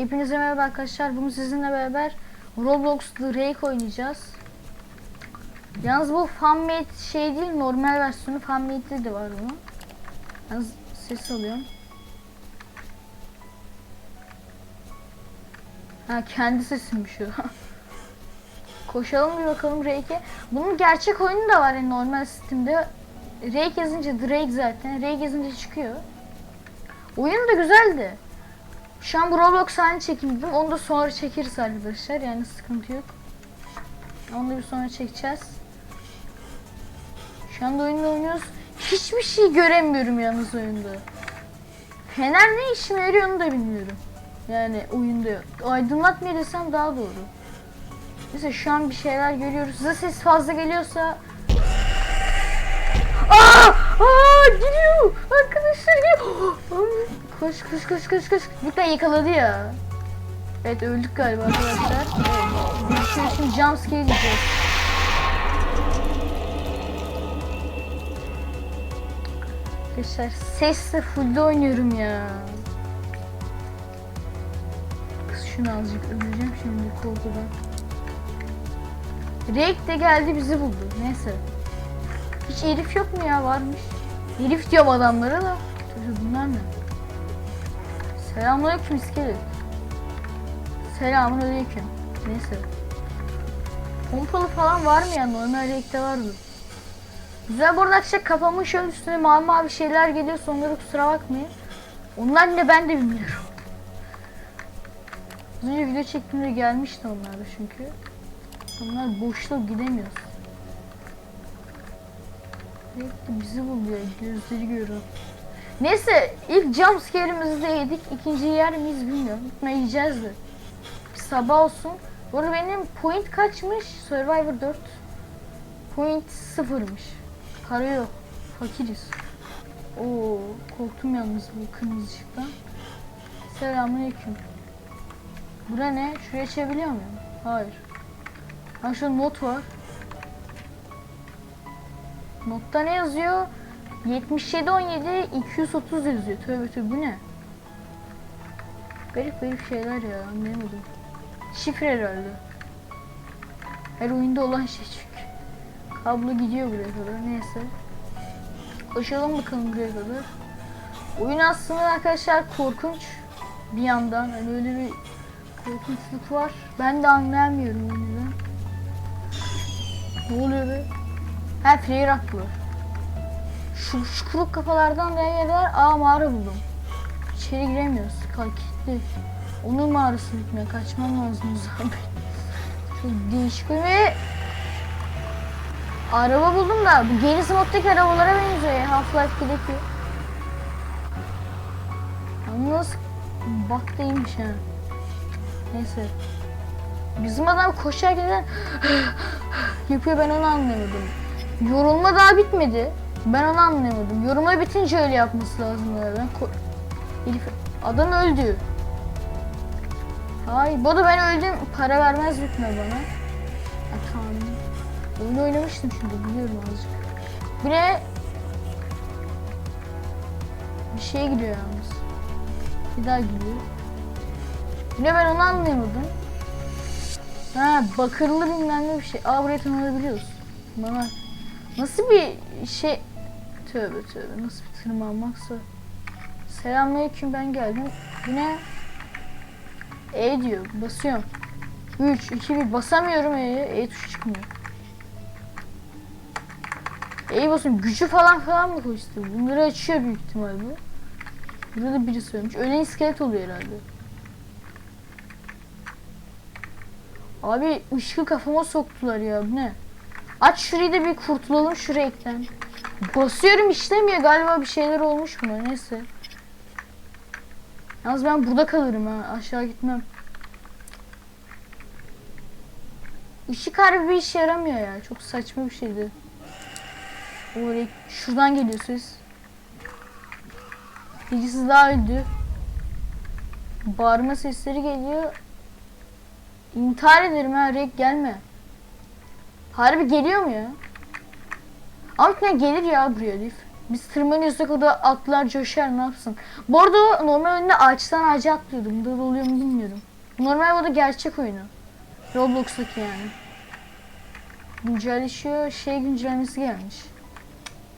Hepinize merhaba arkadaşlar. Bugün sizinle beraber Roblox The oynayacağız. Yalnız bu fanmade şey değil, normal versiyonu fanmade'de de var bunun. Yalnız ses alıyorum. Ha kendi sesimmiş o. Koşalım bir bakalım Rake'e. Bunun gerçek oyunu da var yani normal Steam'de. Rake yazınca Drake zaten. Rake yazınca çıkıyor. Oyun da güzeldi. Şu an bu Roblox halini çekildim. Onu da sonra çekeriz arkadaşlar. Yani sıkıntı yok. Onu da bir sonra çekeceğiz. Şu anda oyunda oynuyoruz. Hiçbir şey göremiyorum yalnız oyunda. Fener ne işime yarıyor onu da bilmiyorum. Yani oyunda yok. Desem daha doğru. Mesela şu an bir şeyler görüyoruz. Size ses fazla geliyorsa Aa! Aa! Gidiyor! Arkadaşlar gidiyor! Koş koş koş koş koş. Lütfen yakaladı ya. Evet öldük galiba arkadaşlar. Evet. Şey şimdi jumpscare yiyeceğiz. Arkadaşlar sesle fullde oynuyorum ya. Kız şunu azıcık öleceğim şimdi korkudan. Rake de geldi bizi buldu. Neyse. Hiç herif yok mu ya varmış. Herif diyorum adamlara da. Bunlar ne? Selamünaleyküm iskelet. Selamünaleyküm. Neyse. Pompalı falan var mı ya? Normal renkte vardı. Güzel bu arada arkadaşlar kafamın şöyle üstüne mavi mavi şeyler geliyor. Onları kusura bakmayın. Onlar ne ben de bilmiyorum. Az önce video çektiğimde gelmişti onlar da çünkü. Onlar boşluğa gidemiyoruz. Sürekli bizi buluyor. Gözleri görüyor. Neyse ilk jumpscare'imizi de yedik. İkinciyi yer miyiz bilmiyorum. Ne yiyeceğiz de. Sabah olsun. Bu benim point kaçmış? Survivor 4. Point sıfırmış. Para yok. Fakiriz. Oo, korktum yalnız bu kırmızı ışıktan. Selamünaleyküm. Bura ne? Şuraya açabiliyor muyum? Hayır. Ha şurada not var. Notta ne yazıyor? 77 17 230 yazıyor. Tövbe tövbe bu ne? Garip garip şeyler ya anlayamadım. Şifre herhalde. Her oyunda olan şey çünkü. Kablo gidiyor buraya kadar neyse. Koşalım bakalım buraya kadar. Oyun aslında arkadaşlar korkunç. Bir yandan hani öyle bir korkunçluk var. Ben de anlayamıyorum oyunu. Ne oluyor be? Ha flare haklı. Şu, şu kuruk kafalardan da yerler aa mağara buldum. İçeri giremiyoruz. Kalkitli. Onun mağarası gitmeye kaçmam lazım o zaman. Çok değişik ve araba buldum da bu gerisi moddaki arabalara benziyor ya Half-Life 2'deki. Yalnız bak değilmiş ha. Neyse. Bizim adam koşarken yapıyor ben onu anlamadım. Yorulma daha bitmedi. Ben onu anlamadım. Yorulma bitince öyle yapması lazım ko- Herif adam öldü. Hayır, bu da ben öldüm. Para vermez bitme bana. Ha, tamam. Oyunu oynamıştım şimdi biliyorum azıcık. Bu ne? Bir şey gidiyor yalnız. Bir daha gidiyor. Bu ne ben onu anlayamadım. Ha bakırlı bilmem ne bir şey. Aa buraya tırmanabiliyoruz. Bana nasıl bir şey tövbe tövbe nasıl bir tırmanmaksa. Selamünaleyküm ben geldim. Bu ne? E diyor. Basıyorum. 3 2 1 basamıyorum E'ye. E tuşu çıkmıyor. E'yi basıyorum. Gücü falan falan mı koştu? Bunları açıyor büyük ihtimal bu. Burada da biri söylemiş. Ölen iskelet oluyor herhalde. Abi ışığı kafama soktular ya bu ne? Aç şurayı da bir kurtulalım şu renkten. Basıyorum işlemiyor galiba bir şeyler olmuş mu neyse. Yalnız ben burada kalırım ha aşağı gitmem. Işık harbi bir işe yaramıyor ya çok saçma bir şeydi. Oraya şuradan geliyor ses. Birisi daha öldü. Bağırma sesleri geliyor. İntihar ederim ha Rek gelme. Harbi geliyor mu ya? Ne gelir ya buraya Elif. Biz tırmanıyorsak o da atlar coşar ne yapsın. Bu arada normal oyunda ağaçtan ağaca atlıyordu. Bunda da oluyor mu bilmiyorum. Normal bu da gerçek oyunu. Roblox'taki yani. Güncelleşiyor. Şey güncellemesi gelmiş.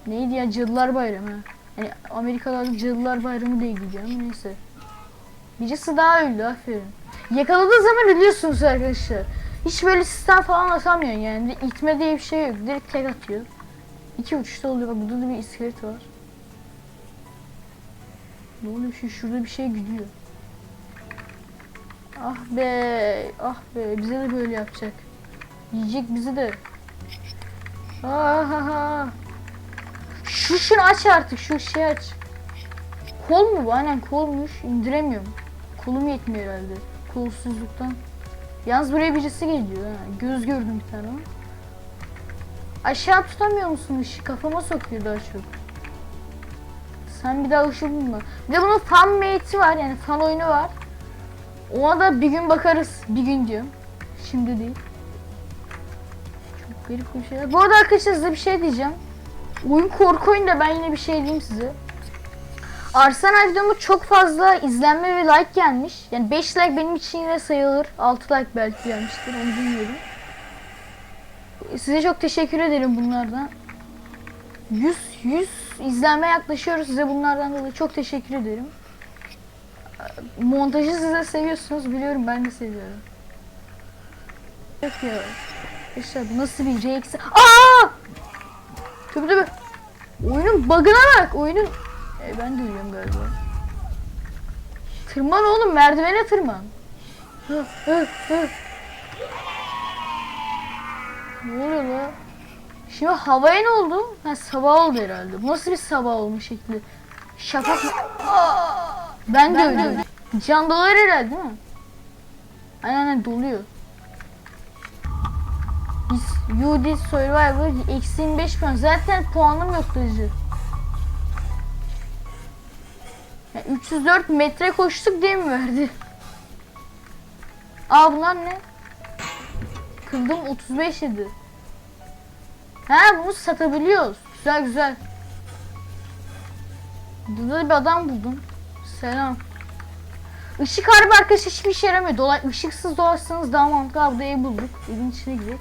Neydi ya Cadılar Bayramı. Yani Amerikalarda Cadılar Bayramı diye ama neyse. Birisi daha öldü aferin. Yakaladığı zaman ölüyorsunuz arkadaşlar. Hiç böyle sistem falan atamıyorsun yani. İtme diye bir şey yok. Direkt tek atıyor. İki uçuşta oluyor. Bak burada da bir iskelet var. Ne oluyor şu şurada bir şey gidiyor. Ah be, ah be bize de böyle yapacak. Yiyecek bizi de. Ah, ah, ah. Şu şunu aç artık şu şey aç. Kol mu bu? Aynen kolmuş. İndiremiyorum. Kolum yetmiyor herhalde. Kolsuzluktan. Yalnız buraya birisi geliyor ha. Göz gördüm bir tane ama. Aşağı tutamıyor musun ışığı? Kafama sokuyor daha çok. Sen bir daha ışık bulma. Bir de bunun fan mate'i var yani fan oyunu var. Ona da bir gün bakarız. Bir gün diyorum. Şimdi değil. Çok garip bir şeyler. Bu arada arkadaşlar size bir şey diyeceğim. Oyun korku oyunu da ben yine bir şey diyeyim size. Arsenal videomu çok fazla izlenme ve like gelmiş. Yani 5 like benim için yine sayılır. 6 like belki gelmiştir onu bilmiyorum. Size çok teşekkür ederim bunlardan. 100 100 izlenme yaklaşıyoruz size bunlardan dolayı çok teşekkür ederim. Montajı siz de seviyorsunuz biliyorum ben de seviyorum. Yok ya. İşte nasıl bir reaksiyon? Aa! Tabii tabii. Oyunun bug'ına bak. Oyunun e, ben de uyuyorum galiba. Tırman oğlum merdivene tırman. Hı, hı, hı. Ne oluyor la? Şimdi havaya ne oldu? Ha sabah oldu herhalde. Bu nasıl bir sabah olmuş şekli? Şafak mı? Aa! Ben de öyle. Can dolar herhalde değil mi? Aynen aynen doluyor. Biz UD Survivor eksi 25 puan. Zaten puanım yoktu. Ya 304 metre koştuk diye mi verdi? Aa bunlar ne? Kıldım 35 yedi. Ha bunu satabiliyoruz. Güzel güzel. Burada bir adam buldum. Selam. Işık harbi arkadaş hiçbir işe yaramıyor. Dolay ışıksız dolaşsanız daha mantıklı. Burada ev bulduk. Evin içine girdik.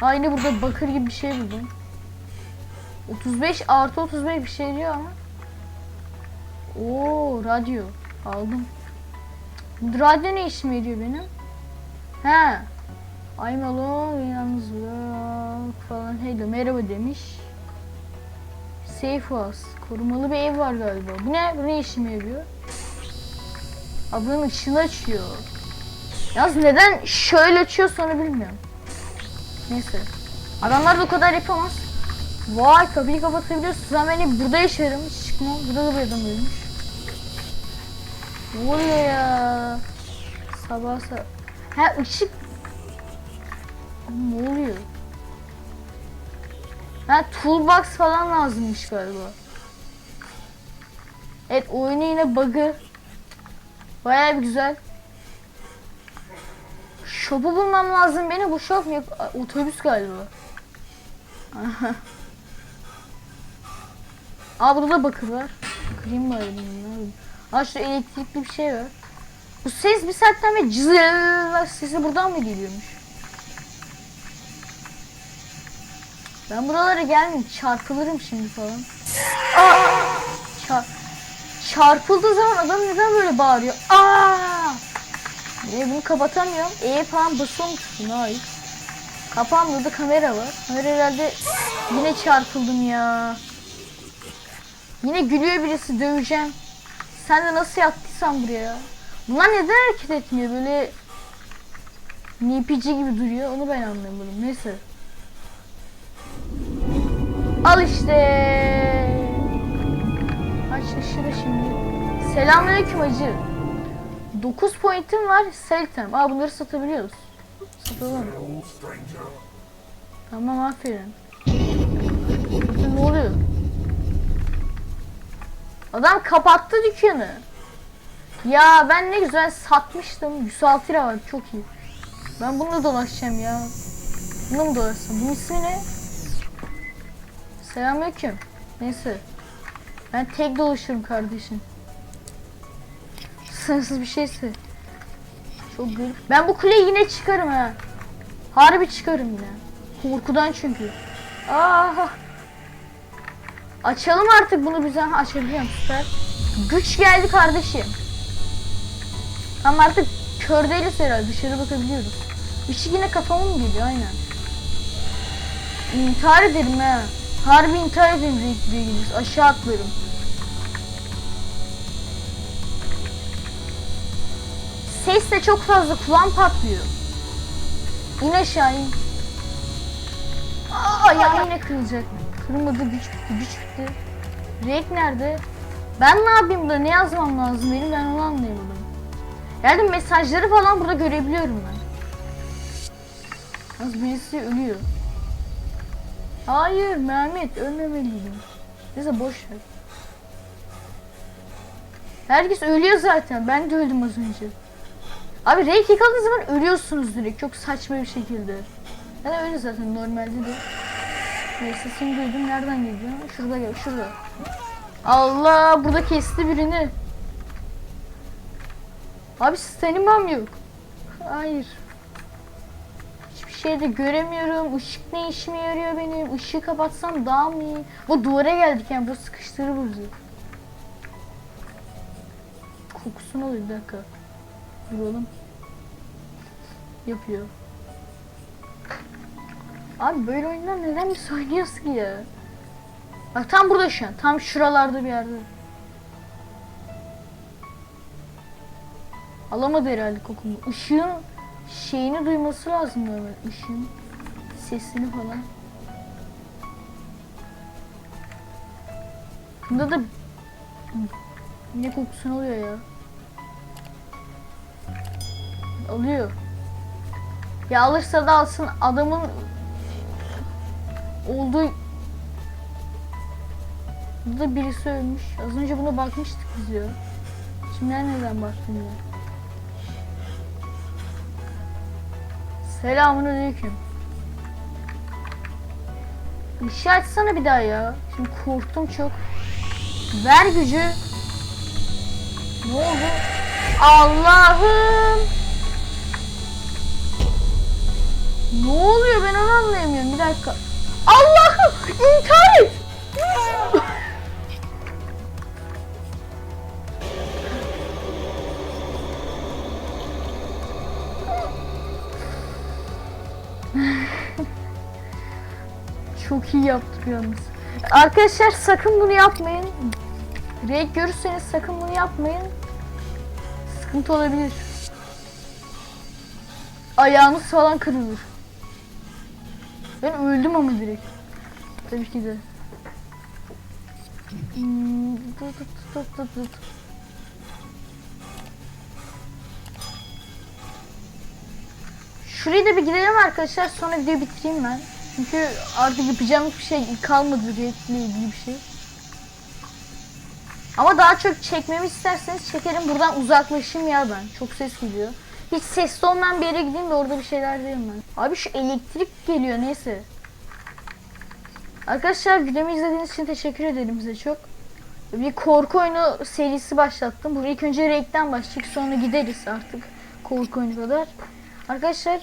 Ha yine burada bakır gibi bir şey buldum. 35 artı 35 bir şey diyor ama. Oo radyo. Aldım. Radyo ne işime yarıyor benim? He. I'm alone yalnız bırak falan. Hello merhaba demiş. Safe house. Korumalı bir ev var galiba. Bu ne? Bu ne işime yarıyor? Ablanın ışığını açıyor. Yalnız neden şöyle açıyor sonra bilmiyorum. Neyse. Adamlar da o kadar yapamaz. Vay kapıyı kapatabiliyorsun. Ben beni burada yaşarım. Hiç çıkmam. Burada da bir adam ölmüş. Oluyor ya? Sabah sabah. Ha ışık. Ne oluyor? Ha toolbox falan lazımmış galiba. Evet oyunu yine bug'ı. Bayağı bir güzel. Shop'u bulmam lazım beni. Bu yok. Aa, Otobüs galiba. Aa burada da bakır var. Kırayım bari bunu. Aa şurada elektrikli bir şey var. Bu ses bir saatten beri cızır sesi buradan mı geliyormuş? Ben buralara gelmeyeyim. Çarpılırım şimdi falan. Aa! Çar Çarpıldığı zaman adam neden böyle bağırıyor? Aa! E bunu kapatamıyorum. E falan basıyormuşsun hayır. Kapağımda da kamera var. Kamera herhalde yine çarpıldım ya. Yine gülüyor birisi döveceğim. Sen de nasıl yattıysan buraya? Bunlar neden hareket etmiyor böyle nipici gibi duruyor onu ben anlamadım. Neyse. Al işte. Aç ışığı şimdi. Selamünaleyküm hacı. 9 pointim var. Seltem. Aa bunları satabiliyoruz. Satalım. Tamam aferin. Ne oluyor? Adam kapattı dükkanı. Ya ben ne güzel satmıştım. 106 lira var çok iyi. Ben bununla dolaşacağım ya. Bununla mı dolaşsam? Bunun ismi ne? Selamünaleyküm. Neyse. Ben tek dolaşırım kardeşim. Sınırsız bir şeyse. Çok garip. Ben bu kuleye yine çıkarım ha. Harbi çıkarım yine. Korkudan çünkü. Aa. Açalım artık bunu bize. Ha, açabiliyorum süper. Güç geldi kardeşim. Ama artık kör değiliz herhalde. Dışarı bakabiliyoruz. Işık yine kafama mı geliyor? Aynen. İntihar ederim ha. Harbi intihar ederim renkli ilginiz. Aşağı atlarım. Ses de çok fazla kulağım patlıyor. İn aşağı in. Aa, ayağım yine kırılacak. Kırılmadı güç bitti güç bitti. Renk nerede? Ben ne yapayım burada? Ne yazmam lazım benim? Ben onu anlayamadım. Yani mesajları falan burada görebiliyorum ben. Az birisi ölüyor. Hayır Mehmet ölmemeliydim. Neyse boş ver. Herkes ölüyor zaten. Ben de öldüm az önce. Abi renk yıkadığınız zaman ölüyorsunuz direkt. Çok saçma bir şekilde. Yani öyle zaten normalde de. Neyse seni duydum. Nereden geliyor? Şurada gel. Şurada. Allah burada kesti birini. Abi staminem yok. Hayır. Hiçbir şey de göremiyorum. Işık ne işime yarıyor benim? Işığı kapatsam daha mı iyi? Bu duvara geldik yani. Bu sıkıştırır bizi. Kokusunu alıyor bir dakika. Duralım. Yapıyor. Abi böyle oyunlar neden biz oynuyoruz ki ya? Bak tam burada şu an. Tam şuralarda bir yerde. Alamadı herhalde kokumu. Işığın şeyini duyması lazım normal. Işığın sesini falan. Bunda da ne kokusunu alıyor ya. Alıyor. Ya alırsa da alsın adamın olduğu Burada birisi ölmüş. Az önce buna bakmıştık biz ya. Şimdi neden baktım ya? Selamun aleyküm. Işığı açsana bir daha ya. Şimdi korktum çok. Ver gücü. Ne oldu? Allah'ım. Ne oluyor ben onu anlayamıyorum. Bir dakika. Allah'ım intihar et. Çok iyi yaptık yalnız. Arkadaşlar sakın bunu yapmayın. Renk görürseniz sakın bunu yapmayın. Sıkıntı olabilir. Ayağınız falan kırılır. Ben öldüm ama direkt. Tabii ki de. Şuraya da bir gidelim arkadaşlar sonra videoyu bitireyim ben. Çünkü artık yapacağım bir şey kalmadı renkle ilgili bir şey. Ama daha çok çekmemi isterseniz çekerim. Buradan uzaklaşayım ya ben. Çok ses geliyor. Hiç sesli olmayan bir yere gideyim de orada bir şeyler diyeyim ben. Abi şu elektrik geliyor neyse. Arkadaşlar videomu izlediğiniz için teşekkür ederim size çok. Bir korku oyunu serisi başlattım. Buraya ilk önce renkten başlayacak sonra gideriz artık korku oyunu kadar. Arkadaşlar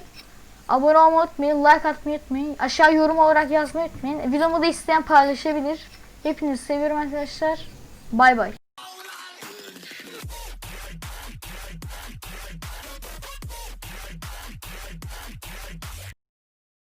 abone olmayı unutmayın, like atmayı unutmayın. Aşağı yorum olarak yazmayı unutmayın. Videomu da isteyen paylaşabilir. Hepinizi seviyorum arkadaşlar. Bay bay.